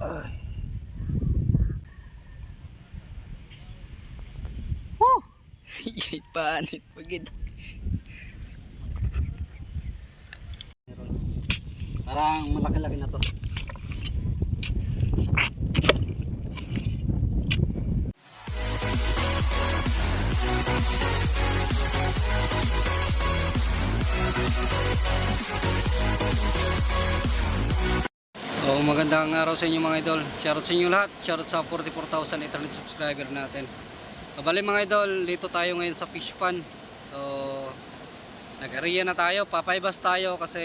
Ay. Woo! Yay, panit pagid. Parang malaki-laki na to. Oh, magandang araw sa inyo mga idol. Shoutout sa inyo lahat. Shoutout sa 44,800 subscriber natin. Kabali mga idol, dito tayo ngayon sa fish pan. So, nag-area na tayo. Papaybas tayo kasi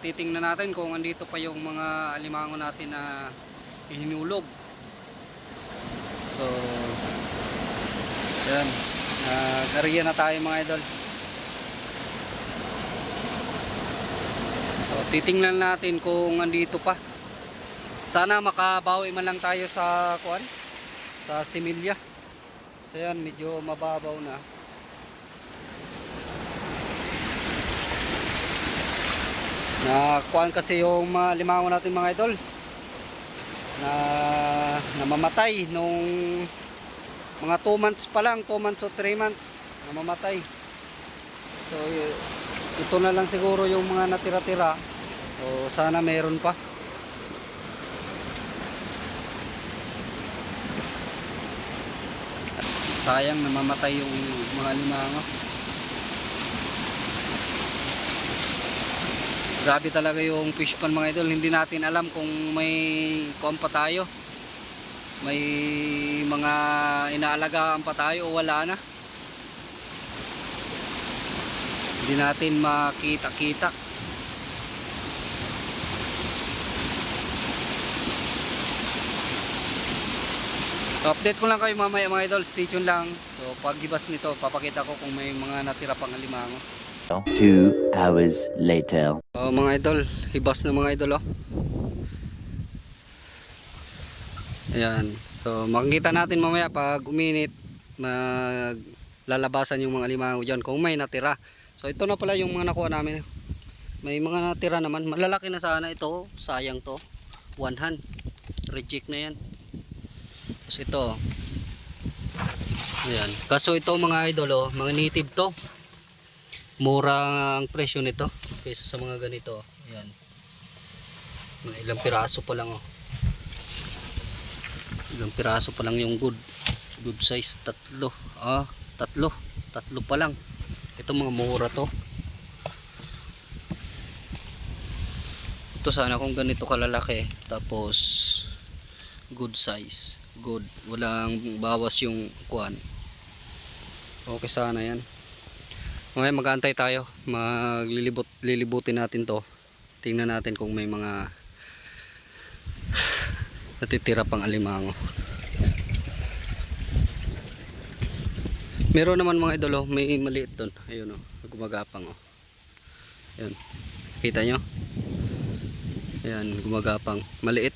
titingnan natin kung andito pa yung mga alimango natin na hinulog. So, yan. Nag-area na tayo mga idol. So, titingnan natin kung andito pa. Sana makabawi man lang tayo sa kuan sa similya. So yan, medyo mababaw na. Na kuan kasi yung mga limango natin mga idol na namamatay nung mga 2 months pa lang, 2 months o 3 months namamatay. So ito na lang siguro yung mga natira-tira. So sana meron pa. Sayang namamatay yung mga limango. Grabe talaga yung fish pan mga idol. Hindi natin alam kung may kuwan pa tayo. May mga inaalagaan pa tayo o wala na. Hindi natin makita kita So, update ko lang kayo mamaya mga idol, stay tuned lang. So pagibas nito, papakita ko kung may mga natira pang alimango. Two hours later. So mga idol, hibas na mga idol oh. Ayan. So makikita natin mamaya pag uminit, maglalabasan yung mga alimango dyan kung may natira. So ito na pala yung mga nakuha namin. May mga natira naman. Malalaki na sana ito. Sayang to. One hand. Reject na yan. Tapos ito. Ayan. Kaso ito mga idol, oh, mga native to. Mura ang presyo nito kaysa sa mga ganito. Ayan. Mga ilang piraso pa lang oh. Ilang piraso pa lang yung good. Good size tatlo. Ah, tatlo. Tatlo pa lang. Ito mga mura to. Ito sana kung ganito kalalaki tapos good size good. Walang bawas yung kuan okay sana yan. Ngayon mag-aantay tayo. Maglilibot lilibutin natin to. Tingnan natin kung may mga natitira pang alimango. Meron naman mga idolo may maliit doon ayun o gumagapang o ayun. Kita nyo? Ayan gumagapang. Maliit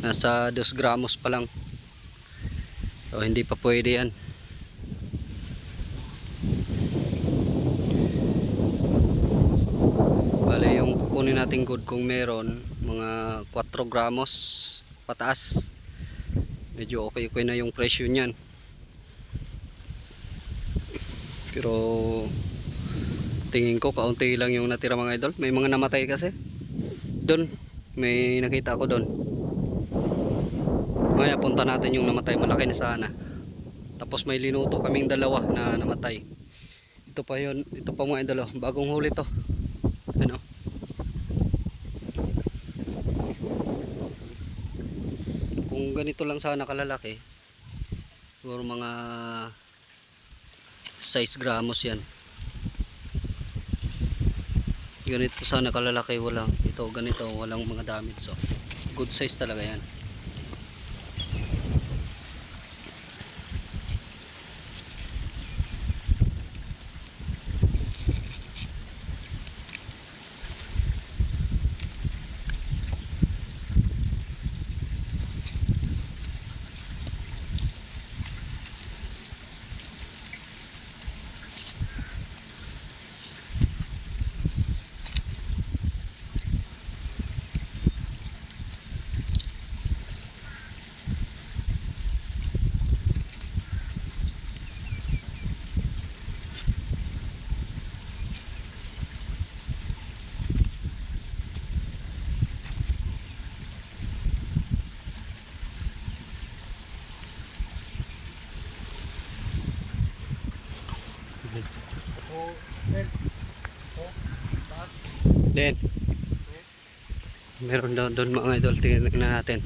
nasa 2 gramos pa lang. So hindi pa pwede yan. Bale yung kukunin natin good kung meron mga 4 gramos pataas. Medyo okay okay na yung presyo nyan pero tingin ko kaunti lang yung natira mga idol. May mga namatay kasi. Doon. May nakita ko doon Maya punta natin yung namatay malaki na sana. Tapos may linuto kaming dalawa na namatay. Ito pa yun, ito pa mga idolo, bagong huli to. Ano? Kung ganito lang sana kalalaki, siguro mga 6 gramos yan. Ganito sana kalalaki, walang ito ganito, walang mga damage so. Good size talaga yan. Then, meron daw doon mga idol. Tingnan natin.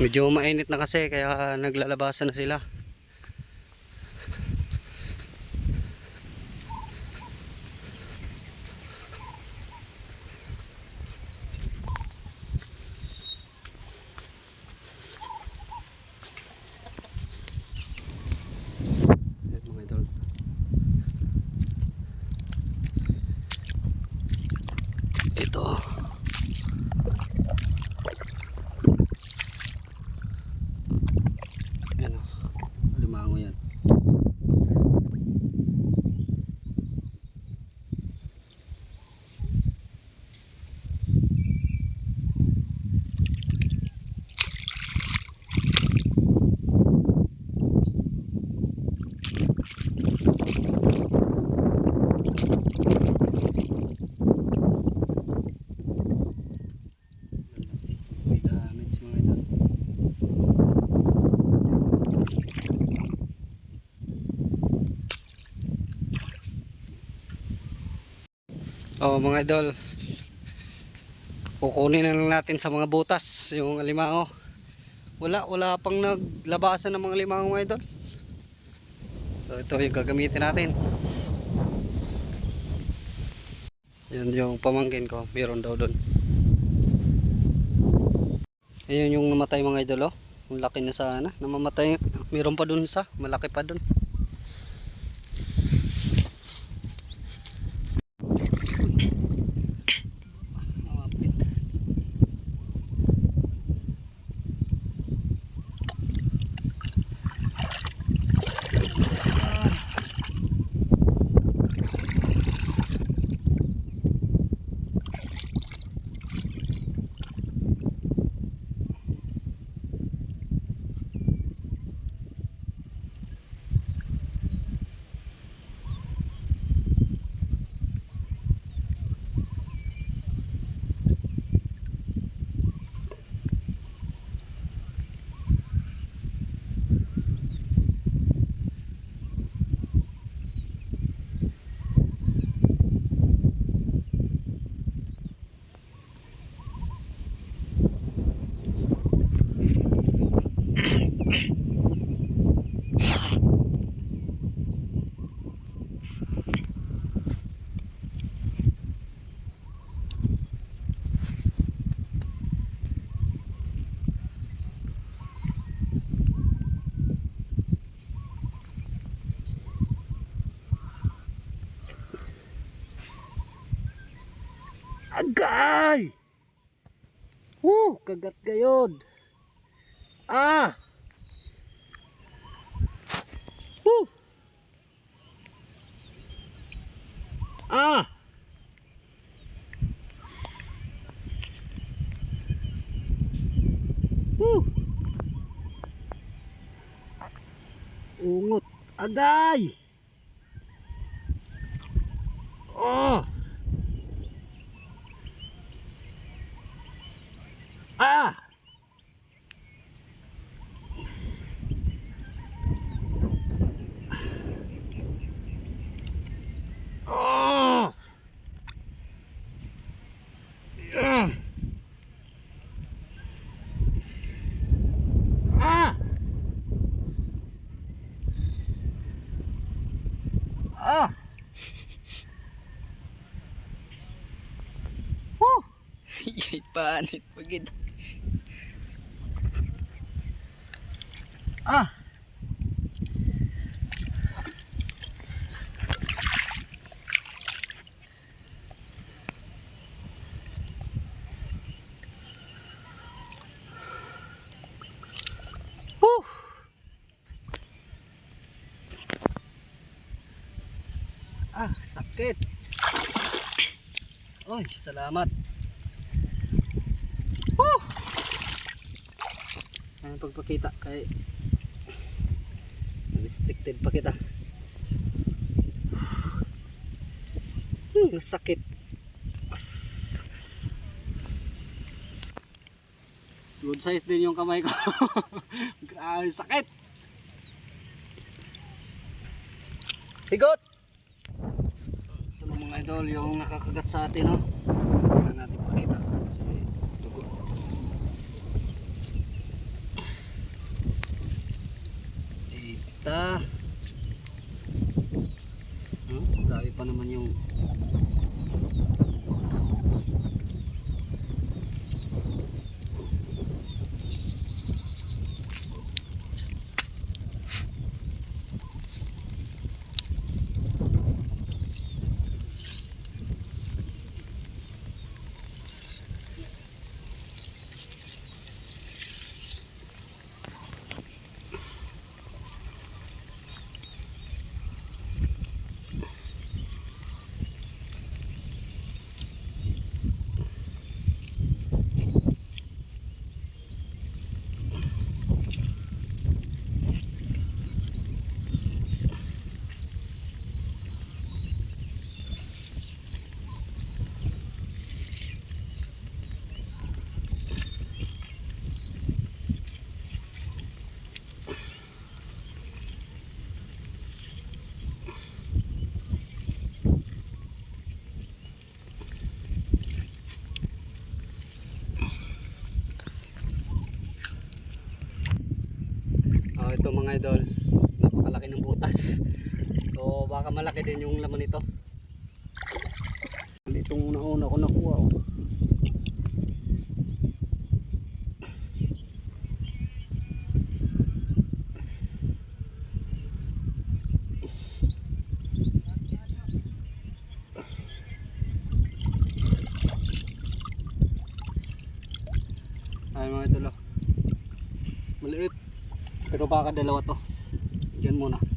Medyo mainit na kasi kaya naglalabasan na sila. Ayan, mga idol. Ito. Ayan o. Limango yan. May damage mga idol. Oh mga idol. Kukunin na lang natin sa mga butas yung alimango. Wala, wala pang naglabasan ng mga alimango mga idol. So ito yung gagamitin natin. Yan yung pamangkin ko, meron daw doon. Ayun yung namatay mga idol oh. Ang laki na sana. Namamatay. Meron pa dun sa. Malaki pa dun. Agay! Woo! Kagat gayod! Ah! Woo! Ah! Woo! Ungot! Agay! Oh! Ah! Oh! Ah! Ah! Ah! Woo! Yay, panit pagid. Ah! Ah, sakit. Oy, salamat. Woo! Ano pagpakita kay restricted pa kita. Hmm, sakit. Good size din yung kamay ko. Grabe sakit. Higot! Ito na mga idol, yung nakakagat sa atin, no? Wala natin pakita. Kasi dugo. Ita. Hmm? Grabe pa naman yung Ah, ito mga idol, napakalaki ng butas. So baka malaki din yung laman nito. Itong una-una ko nakuha. Oh. Ay mga idol. oh. Pero baka dalawa to. Diyan muna.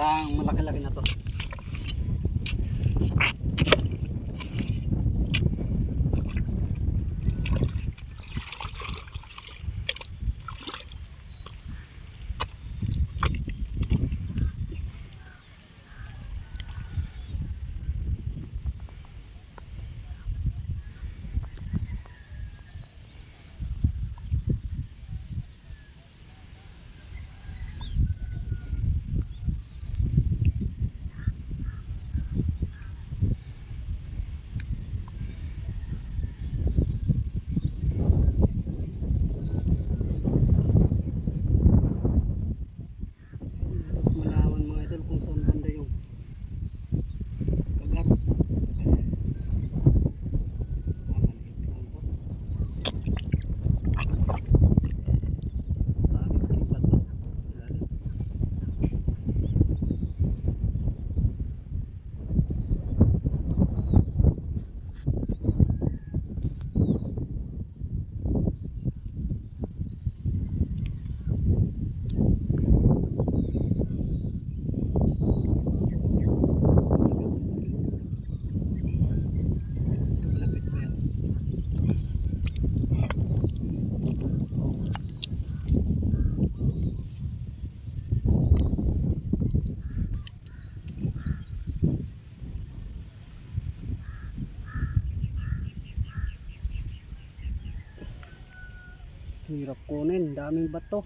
Parang malaki-laki na to. Hirap kunin, daming bato.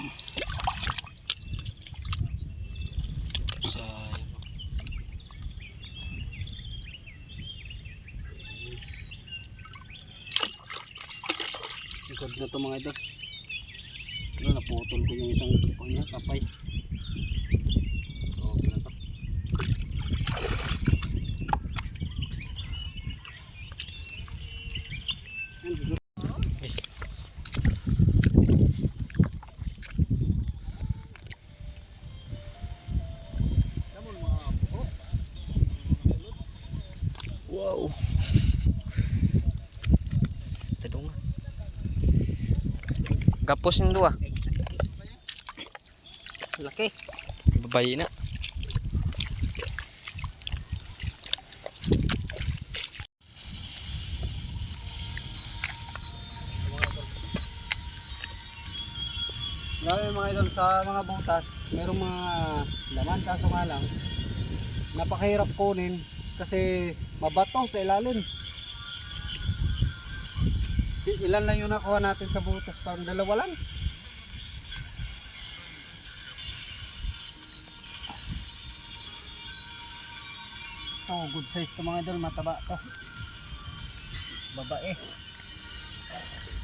Ikod na to mga idol. Pero naputol ko yung isang niya, kapay. Gapos ng dua. Laki. Babayi na. Grabe mga idol sa mga butas, merong mga laman kaso nga lang napakahirap kunin kasi mabato sa ilalim. Ilan lang yung nakuha natin sa butas, parang dalawa lang. Oh, good size to mga idol, mataba to. Babae. Size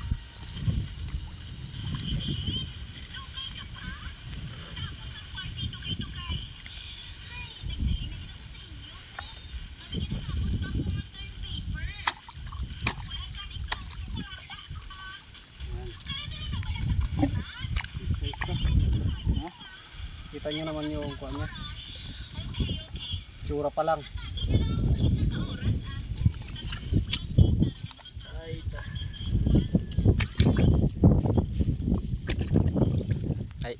Kita nyo naman yung kuha niya. Tsura pa lang. Ay, ta. Ay.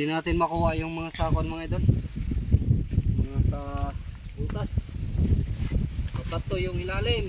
Di natin makuha yung mga sakon mga idol. Mga sa butas. Bato yung ilalim.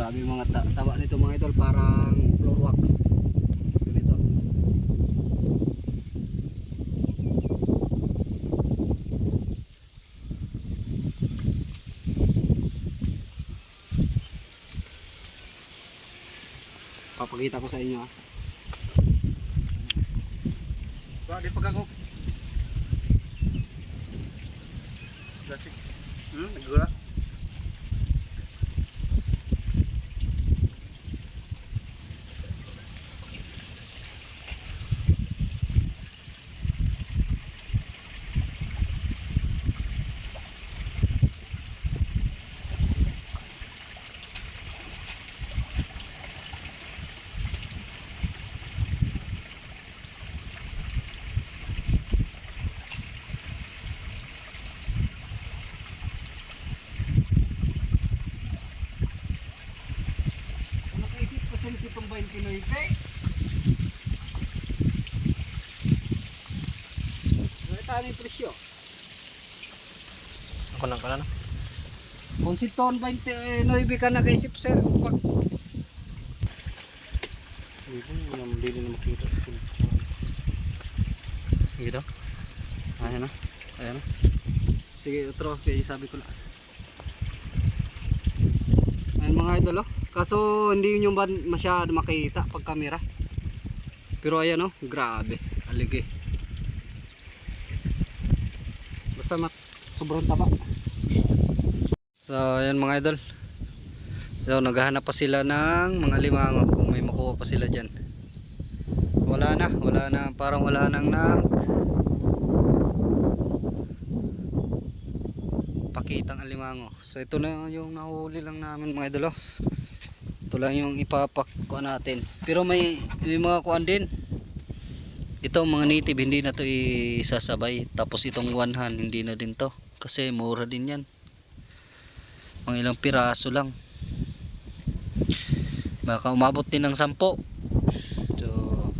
grabe mga ta- taba nito mga idol, parang floor wax. Ganito. Papakita ko sa inyo ah. Ba, di pag ako. Klasik. Hmm, nagula. Ano kaisip ko sa itong 29? Wala tayo yung presyo. Ako nang kala na. Kung si Ton 29 ka nag-isip sa pag... Hindi ko naman dili na makita sa sulod. Sige daw. Ayan na. Ayan na. Sige, otro. Kaya sabi ko na. Ayan mga idol oh. Kaso hindi nyo ba masyado makita pag kamera. Pero ayan oh. Grabe. Aligi. Basta mat sobrang taba. So ayan mga idol. So naghahanap pa sila ng mga limango kung may makuha pa sila dyan. Wala na, wala na, parang wala nang na pakitang alimango. So ito na yung nahuli lang namin mga idol. oh. Ito lang yung ipapakkuha natin. Pero may, may mga kuan din. Ito mga native hindi na to isasabay. Tapos itong one hand hindi na din to. Kasi mura din yan. Mga ilang piraso lang. Baka umabot din ng sampo. So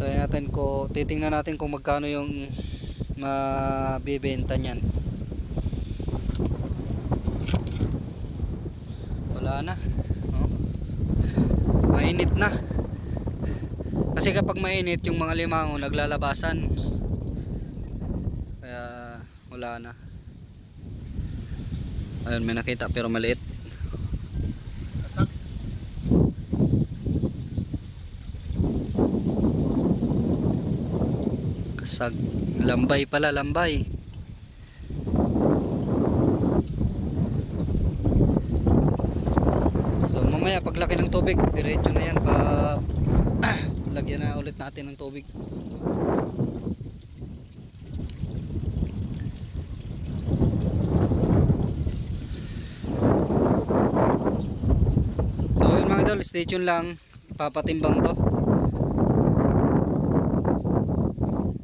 try natin ko titingnan natin kung magkano yung mabibenta niyan. Wala na. Mainit na. Kasi kapag mainit yung mga limango naglalabasan. Kaya wala na. Ayun may nakita pero maliit. Kasag lambay pala lambay. So mamaya paglaki ng tubig, diretso na yan pa lagyan na ulit natin ng tubig. So yun mga idol, stay tuned lang. Papatimbang to.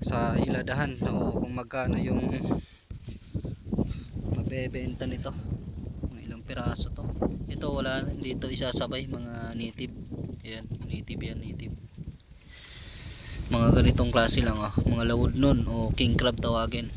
Sa iladahan o kung magkano yung mabebenta nito. Ilang piraso. Ito wala dito isasabay mga native. Ayan, native yan, native. Mga ganitong klase lang ah, mga lawod nun o king crab tawagin.